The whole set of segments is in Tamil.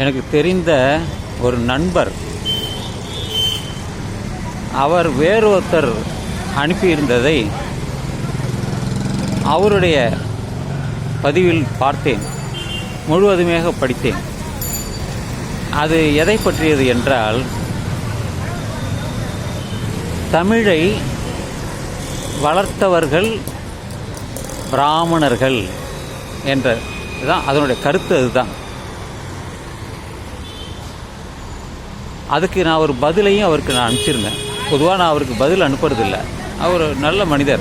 எனக்கு தெரிந்த ஒரு நண்பர். அவர் வேறொருத்தர் அனுப்பியிருந்ததை அவருடைய பதிவில் பார்த்தேன். முழுவதுமாக படித்தேன். அது எதை பற்றியது என்றால் தமிழை வளர்த்தவர்கள் பிராமணர்கள் என்ற தான் அதனுடைய கருத்து அதுதான். அதுக்கு நான் ஒரு பதிலையும் அவருக்கு நான் அனுப்பிச்சிருந்தேன். பொதுவாக நான் அவருக்கு பதில் அனுப்புறதில்ல. அவர் நல்ல மனிதர்.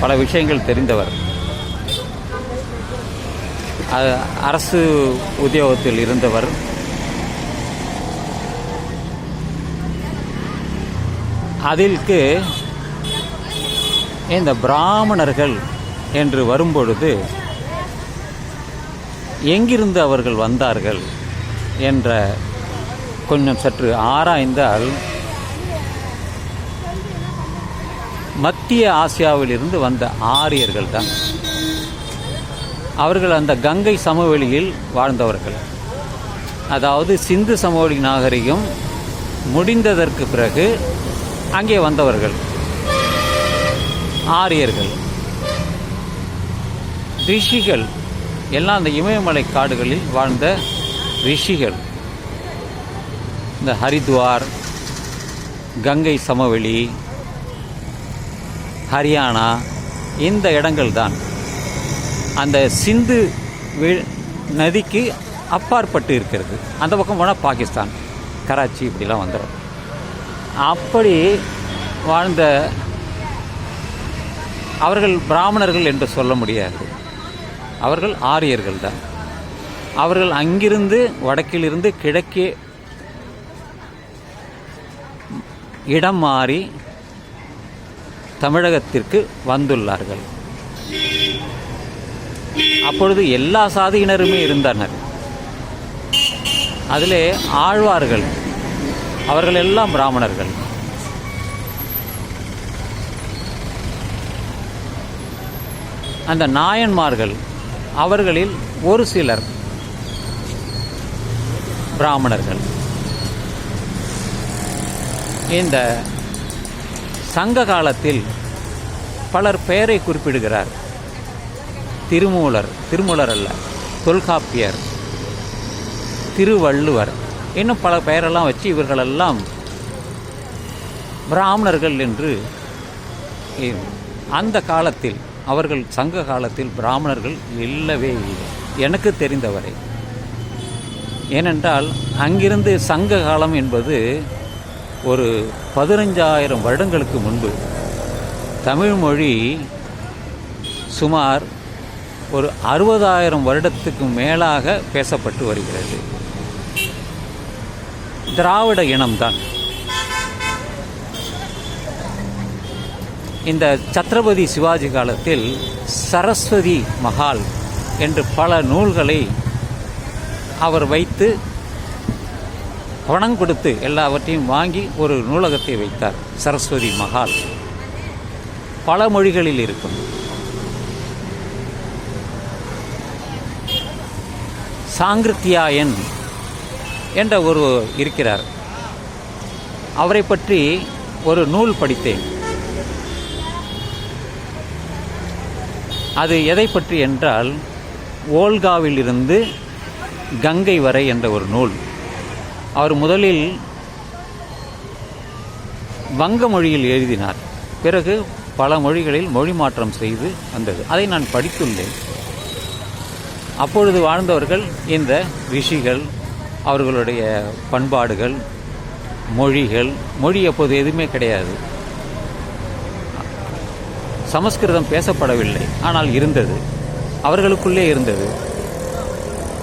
பல விஷயங்கள் தெரிந்தவர். அரசு உத்தியோகத்தில் இருந்தவர். அதிற்கு இந்த பிராமணர்கள் என்று வரும்பொழுது எங்கிருந்து அவர்கள் வந்தார்கள் என்ற கொஞ்சம் சற்று ஆராய்ந்தால் மத்திய ஆசியாவிலிருந்து வந்த ஆரியர்கள் தான் அவர்கள் அந்த கங்கை சமவெளியில் வாழ்ந்தவர்கள். அதாவது சிந்து சமவெளி நாகரிகம் முடிந்ததற்கு பிறகு அங்கே வந்தவர்கள். ஆரியர்கள். ரிஷிகள். எல்லாம் அந்த இமயமலை காடுகளில் வாழ்ந்த ரிஷிகள். இந்த ஹரித்வார் கங்கை சமவெளி ஹரியானா இந்த இடங்கள் தான் அந்த சிந்து நதிக்கு அப்பாற்பட்டு இருக்கிறது. அந்த பக்கம் போனால் பாகிஸ்தான் கராச்சி இப்படிலாம் வந்துடும் அப்படி வாழ்ந்த அவர்கள் பிராமணர்கள் என்று சொல்ல முடியாது. அவர்கள் ஆரியர்கள் தான் அவர்கள் அங்கிருந்து வடக்கிலிருந்து கிழக்கே இடம் மாறி தமிழகத்திற்கு வந்துள்ளார்கள். அப்பொழுது எல்லா சாதியினருமே இருந்தனர் அதிலே ஆழ்வார்கள் அவர்கள் எல்லாம் பிராமணர்கள். அந்த நாயன்மார்கள் அவர்களில் ஒரு சிலர் பிராமணர்கள். இந்த சங்க காலத்தில் பலர் பெயரை குறிப்பிடுகிறார். திருமூலர் திருமூலர் அல்ல தொல்காப்பியர் திருவள்ளுவர். இன்னும் பல பெயரெல்லாம் வச்சு இவர்களெல்லாம் பிராமணர்கள் என்று அந்த காலத்தில் அவர்கள் சங்க காலத்தில் பிராமணர்கள் இல்லவே இல்லை. எனக்கு தெரிந்தவரை. ஏனென்றால் அங்கிருந்து சங்க காலம் என்பது ஒரு பதினஞ்சாயிரம் வருடங்களுக்கு முன்பு தமிழ் மொழி சுமார் ஒரு அறுபதாயிரம் வருடத்துக்கு மேலாக பேசப்பட்டு வருகிறது. திராவிட இனம்தான். இந்த சத்ரபதி சிவாஜி காலத்தில் சரஸ்வதி மகால் என்று பல நூல்களை அவர் வைத்து பணம் கொடுத்து எல்லாவற்றையும் வாங்கி ஒரு நூலகத்தை வைத்தார் சரஸ்வதி மஹால். பல மொழிகளில் இருக்கும். சாங்கிருத்தியாயன் என்ற ஒரு இருக்கிறார். அவரை பற்றி ஒரு நூல் படித்தேன். அது எதை பற்றி என்றால் ஓல்காவிலிருந்து கங்கை வரை என்ற ஒரு நூல். அவர் முதலில் வங்க மொழியில் எழுதினார். பிறகு பல மொழிகளில் மொழி மாற்றம் செய்து வந்தது. அதை நான் படித்துள்ளேன். அப்பொழுது வாழ்ந்தவர்கள் இந்த ரிஷிகள் அவர்களுடைய பண்பாடுகள் மொழிகள் மொழி அப்போது எதுவுமே கிடையாது. சமஸ்கிருதம் பேசப்படவில்லை. ஆனால் இருந்தது. அவர்களுக்குள்ளே இருந்தது.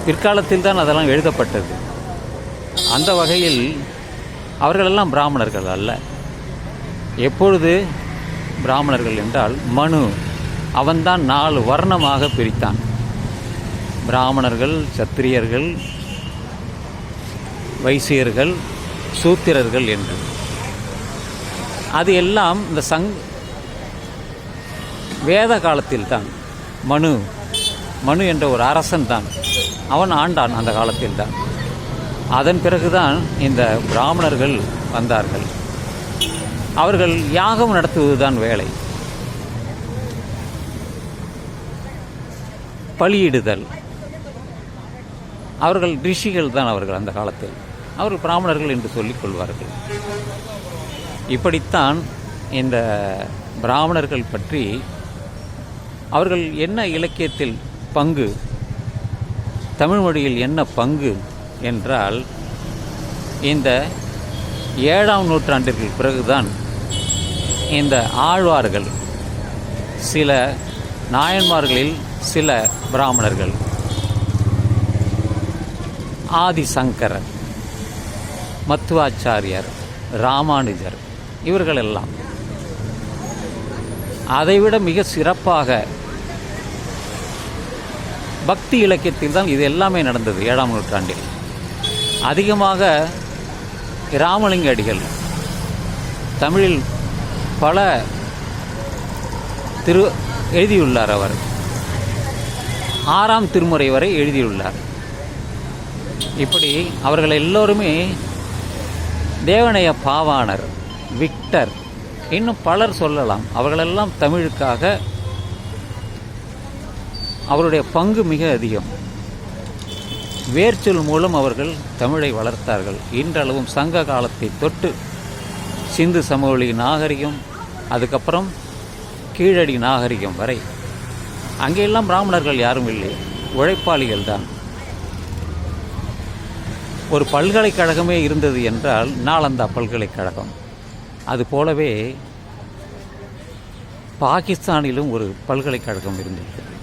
பிற்காலத்தில் தான் அதெல்லாம் எழுதப்பட்டது. அந்த வகையில் அவர்களெல்லாம் பிராமணர்கள் அல்ல. எப்பொழுது பிராமணர்கள் என்றால் மனு. அவன்தான் நாலு வர்ணமாக பிரித்தான். பிராமணர்கள் சத்திரியர்கள் வைசியர்கள் சூத்திரர்கள் என்று. அது எல்லாம் இந்த சங் வேத காலத்தில் தான் மனு. மனு என்ற ஒரு அரசன் தான் அவன் ஆண்டான் அந்த காலத்தில் தான் அதன் பிறகுதான் இந்த பிராமணர்கள் வந்தார்கள். அவர்கள் யாகம் நடத்துவதுதான் வேலை. பலியிடுதல். அவர்கள் ரிஷிகள் தான் அவர்கள் அந்த காலத்தில். அவர்கள் பிராமணர்கள் என்று சொல்லிக் கொள்வார்கள். இப்படித்தான் இந்த பிராமணர்கள் பற்றி அவர்கள் என்ன இலக்கியத்தில் பங்கு தமிழ் மொழியில் என்ன பங்கு என்றால் இந்த ஏழாம் நூற்றாண்டிற்கு பிறகுதான் இந்த ஆழ்வார்கள் சில நாயன்மார்களில் சில பிராமணர்கள் ஆதிசங்கரர் மத்துவாச்சாரியர் ராமானுஜர் இவர்களெல்லாம் அதைவிட மிக சிறப்பாக பக்தி இலக்கியத்தில் தான் இது எல்லாமே நடந்தது ஏழாம் நூற்றாண்டில். அதிகமாக ராமலிங்க அடிகள். தமிழில் பல திரு எழுதியுள்ளார் அவர். ஆறாம் திருமுறை வரை எழுதியுள்ளார். இப்படி அவர்கள் எல்லோருமே தேவனைய பாவாணர் விக்டர் இன்னும் பலர் சொல்லலாம். அவர்களெல்லாம் தமிழுக்காக அவருடைய பங்கு மிக அதிகம். வேர்ச்சொல் மூலம் அவர்கள் தமிழை வளர்த்தார்கள். இன்றளவும் சங்க காலத்தை தொட்டு சிந்து சமவெளி நாகரிகம் அதுக்கப்புறம் கீழடி நாகரிகம் வரை. அங்கெல்லாம் பிராமணர்கள் யாரும் இல்லை. உழைப்பாளிகள் தான். ஒரு பல்கலைக்கழகமே இருந்தது என்றால் நாளந்தா பல்கலைக்கழகம். அது போலவே பாகிஸ்தானிலும் ஒரு பல்கலைக்கழகம் இருந்தது.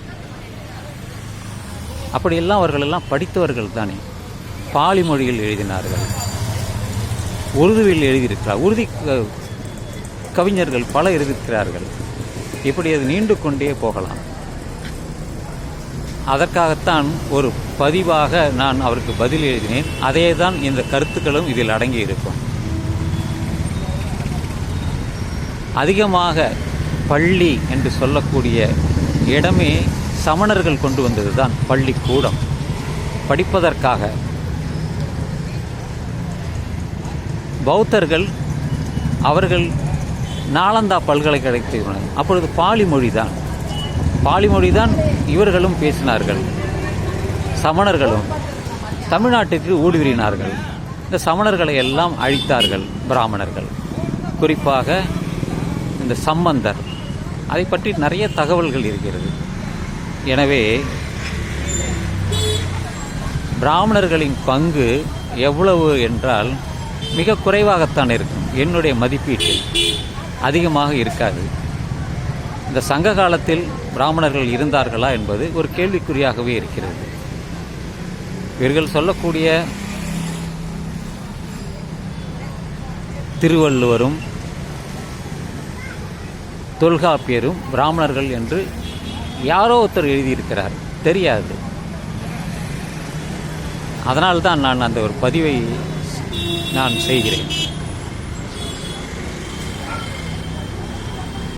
அப்படியெல்லாம் அவர்களெல்லாம் படித்தவர்கள் தானே. பாலி மொழியில் எழுதினார்கள். உருதுவில் எழுதியிருக்கிறார். உறுதி க- கவிஞர்கள் பல எழுதியிருக்கிறார்கள். இப்படி அது நீண்டு கொண்டே போகலாம். அதற்காகத்தான் ஒரு பதிவாக நான் அவருக்கு பதில் எழுதினேன். அதே தான் இந்த கருத்துக்களும் இதில் அடங்கி இருக்கும். அதிகமாக பள்ளி என்று சொல்லக்கூடிய இடமே சமணர்கள் கொண்டு வந்தது தான் பள்ளிக்கூடம். படிப்பதற்காக. பௌத்தர்கள் அவர்கள் நாலந்தா பல்கலைக்கழகத்தில் அப்பொழுது பாலி மொழி தான் பாலி மொழி தான் இவர்களும் பேசினார்கள். சமணர்களும் தமிழ்நாட்டுக்கு ஊடுருவினார்கள். இந்த சமணர்களை எல்லாம் அழித்தார்கள் பிராமணர்கள். குறிப்பாக இந்த சம்பந்தர். அதை பற்றி நிறைய தகவல்கள் இருக்கிறது. எனவே பிராமணர்களின் பங்கு எவ்வளவு என்றால் மிக குறைவாகத்தான் இருக்கும். என்னுடைய மதிப்பீட்டில் அதிகமாக இருக்காது. இந்த சங்க காலத்தில் பிராமணர்கள் இருந்தார்களா என்பது ஒரு கேள்விக்குறியாகவே இருக்கிறது. இவர்கள் சொல்லக்கூடிய திருவள்ளுவரும் தொல்காப்பியரும் பிராமணர்கள் என்று யாரோ ஒருத்தர் எழுதியிருக்கிறார். தெரியாது. அதனால்தான் நான் அந்த ஒரு பதிவை நான் செய்கிறேன்.